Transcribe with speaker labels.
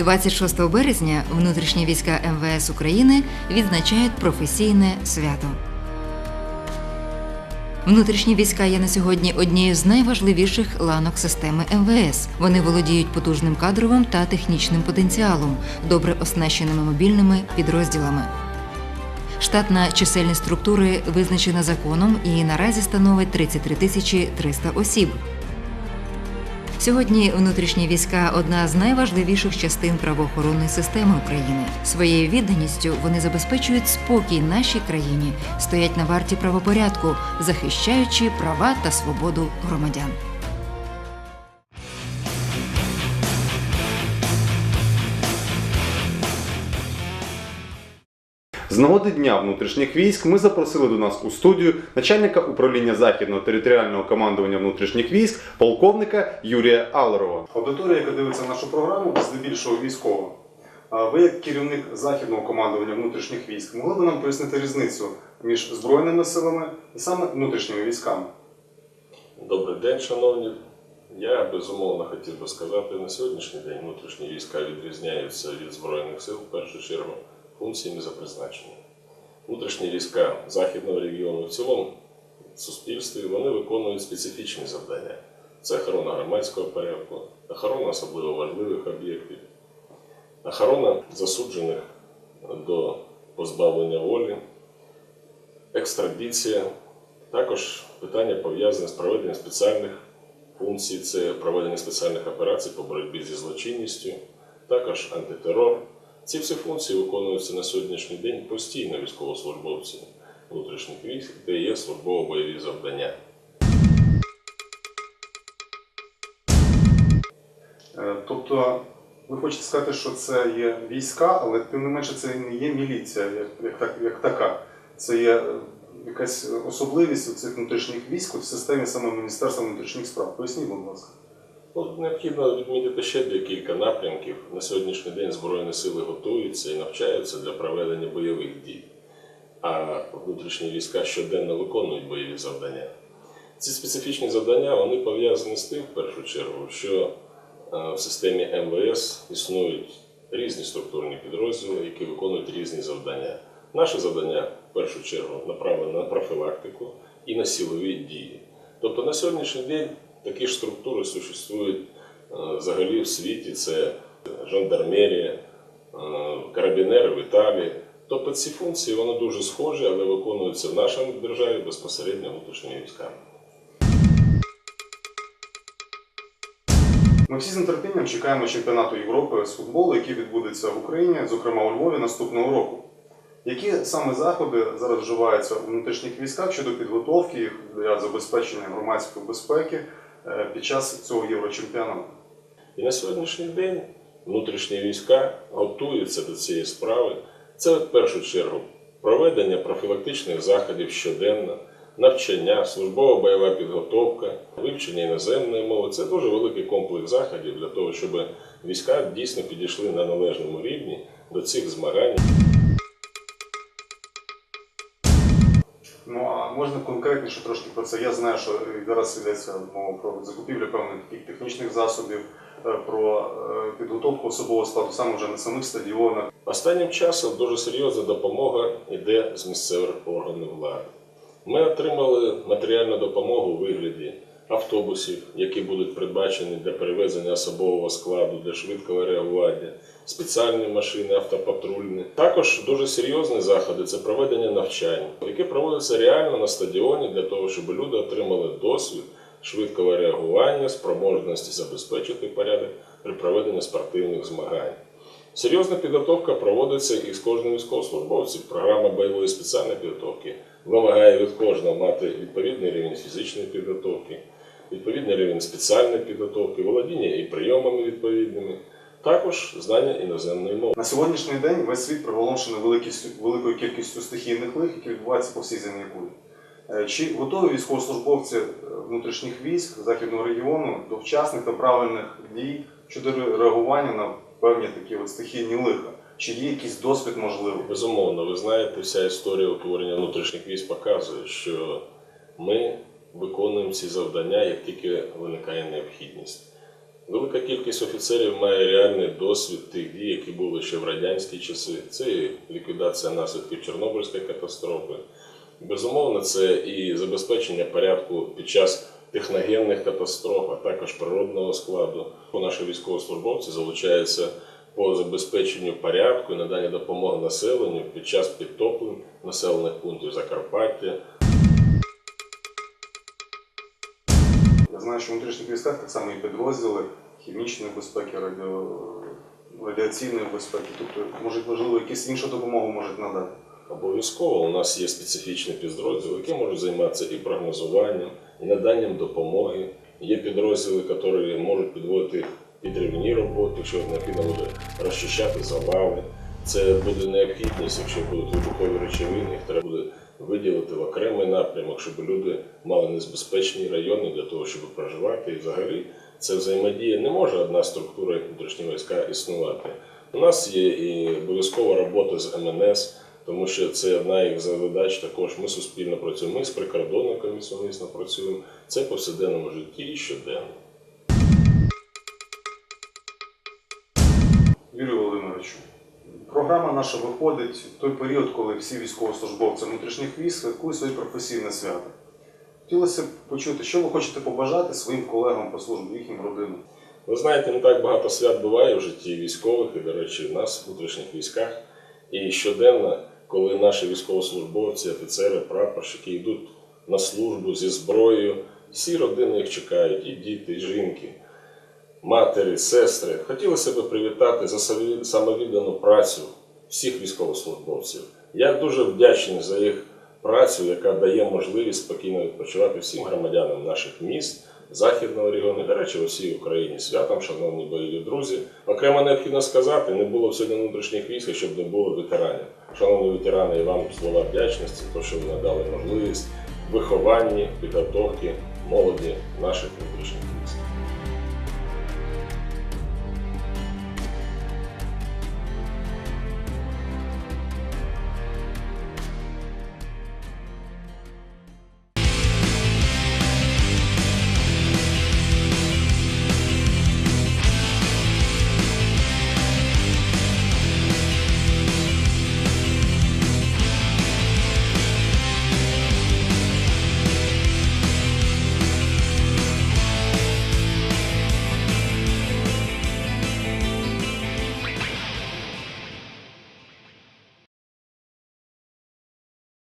Speaker 1: 26 березня внутрішні війська МВС України відзначають професійне свято. Внутрішні війська є на сьогодні однією з найважливіших ланок системи МВС. Вони володіють потужним кадровим та технічним потенціалом, добре оснащеними мобільними підрозділами. Штатна чисельність структури визначена законом і наразі становить 33 тисячі 300 осіб. Сьогодні внутрішні війська одна з найважливіших частин правоохоронної системи України. Своєю відданістю вони забезпечують спокій нашій країні, стоять на варті правопорядку, захищаючи права та свободу громадян.
Speaker 2: З нагоди Дня внутрішніх військ ми запросили до нас у студію начальника управління західного територіального командування внутрішніх військ, полковника Юрія Алерова.
Speaker 3: Аудиторія, яка дивиться нашу програму, здебільшого військова. А Ви, як керівник західного командування внутрішніх військ, могли б нам пояснити різницю між збройними силами і саме внутрішніми військами?
Speaker 4: Добрий день, шановні. Я безумовно хотів би сказати, на сьогоднішній день внутрішні війська відрізняються від Збройних сил в першу чергу функціями за призначенням. Внутрішні війська Західного регіону в цілому суспільстві вони виконують специфічні завдання. Це охорона громадського порядку, охорона особливо важливих об'єктів, охорона засуджених до позбавлення волі, екстрадиція, також питання пов'язане з проведенням спеціальних функцій, це проведення спеціальних операцій по боротьбі зі злочинністю, також антитерор. Ці всі функції виконуються на сьогоднішній день постійно військовослужбовцями внутрішніх військ, де є службово-бойові завдання.
Speaker 3: Е, Тобто, ви хочете сказати, що це є війська, але тим не менше це не є міліція як, так- як така. Це є е, якась особливість у цих внутрішніх військ в системі саме Міністерства внутрішніх справ. Поясніть, будь ласка.
Speaker 4: Необхідно відмітити ще декілька напрямків. На сьогоднішній день Збройні сили готуються і навчаються для проведення бойових дій, а внутрішні війська щоденно виконують бойові завдання. Ці специфічні завдання вони пов'язані з тим, в першу чергу, що е, в системі МВС існують різні структурні підрозділи, які виконують різні завдання. Наше завдання в першу чергу направлене на профілактику і на силові дії. Тобто на сьогоднішній день такі ж структури существують е, взагалі в світі. Це жандармерія, е, карабінери в Італії. Тобто ці функції вони дуже схожі, але виконуються в нашій державі безпосередньо внутрішніми військами.
Speaker 3: Ми всі з нетерпінням чекаємо чемпіонату Європи з футболу, який відбудеться в Україні, зокрема у Львові наступного року. Які саме заходи зараз вживаються у внутрішніх військах щодо підготовки їх для забезпечення громадської безпеки під час цього єврочемпіонату?
Speaker 4: І на сьогоднішній день внутрішні війська готуються до цієї справи. Це в першу чергу проведення профілактичних заходів щоденно, навчання, службова бойова підготовка, вивчення іноземної мови. Це дуже великий комплекс заходів для того, щоб війська дійсно підійшли на належному рівні до цих змагань.
Speaker 3: Можна конкретніше трошки про це? Я знаю, що зараз йдеться мова про закупівлю певних таких технічних засобів, е, про е, підготовку особового складу саме вже на самих стадіонах.
Speaker 4: Останнім часом дуже серйозна допомога йде з місцевих органів влади. Ми отримали матеріальну допомогу у вигляді автобусів, які будуть передбачені для перевезення особового складу для швидкого реагування, спеціальні машини, автопатрульні. Також дуже серйозні заходи це проведення навчань, які проводяться реально на стадіоні для того, щоб люди отримали досвід швидкого реагування, спроможності забезпечити порядок при проведенні спортивних змагань. Серйозна підготовка проводиться і з кожним військовослужбовцем. Програма бойової спеціальної підготовки вимагає від кожного мати відповідний рівень фізичної підготовки, відповідний рівень спеціальної підготовки, володіння і прийомами відповідними, також знання іноземної мови.
Speaker 3: На сьогоднішній день весь світ приголомшений великістю, великою кількістю стихійних лих, які відбуваються по всій земній кулі. Е, Чи готові військовослужбовці е, внутрішніх військ західного регіону до вчасних та правильних дій щодо реагування на певні такі от стихійні лиха? Чи є якийсь досвід можливий?
Speaker 4: Безумовно, ви знаєте, вся історія утворення внутрішніх військ показує, що ми виконуємо ці завдання, як тільки виникає необхідність. Велика кількість офіцерів має реальний досвід тих дій, які були ще в радянські часи. Це і ліквідація наслідків Чорнобильської катастрофи. Безумовно, це і забезпечення порядку під час техногенних катастроф, а також природного складу. Наші військовослужбовці залучаються по забезпеченню порядку і надання допомоги населенню під час підтоплень населених пунктів Закарпаття,
Speaker 3: Знаю, що в внутрішніх військах так само і підрозділи хімічної безпеки, радіо... радіаційної безпеки. Тобто, може, можливо, якусь іншу допомогу можуть надати.
Speaker 4: Обов'язково у нас є специфічні підрозділи, які можуть займатися і прогнозуванням, і наданням допомоги. Є підрозділи, які можуть підводити підривні роботи, якщо необхідно буде розчищати завали. Це буде необхідність, якщо будуть вибухові речовини, їх треба буде виділити в окремий напрямок, щоб люди мали небезпечні райони для того, щоб проживати. І взагалі це взаємодія. Не може одна структура, як внутрішні війська, існувати. У нас є і обов'язкова робота з МНС, тому що це одна із задач також. Ми суспільно працюємо. Ми з прикордонниками сумісно працюємо. Це повсякденному житті і щоденно.
Speaker 3: Програма наша виходить в той період, коли всі військовослужбовці внутрішніх військ святкують своє професійне свято. Хотілося б почути, що ви хочете побажати своїм колегам по службі, їхнім родинам.
Speaker 4: Ви знаєте, не так багато свят буває в житті військових, і, до речі, в нас в внутрішніх військах. І щоденно, коли наші військовослужбовці, офіцери, прапорщики йдуть на службу зі зброєю, всі родини їх чекають, і діти, і жінки, матері, сестри. Хотілося б привітати за самові- самовіддану працю всіх військовослужбовців. Я дуже вдячний за їх працю, яка дає можливість спокійно відпочивати всім громадянам наших міст, західного регіону, до речі, усій Україні. Святом, шановні бойові друзі. Окремо необхідно сказати, не було б сьогодні внутрішніх військ, щоб не було ветеранів. Шановні ветерани, і вам слова вдячності, то що ви надали можливість вихованні, підготовки молоді наших внутрішніх військ.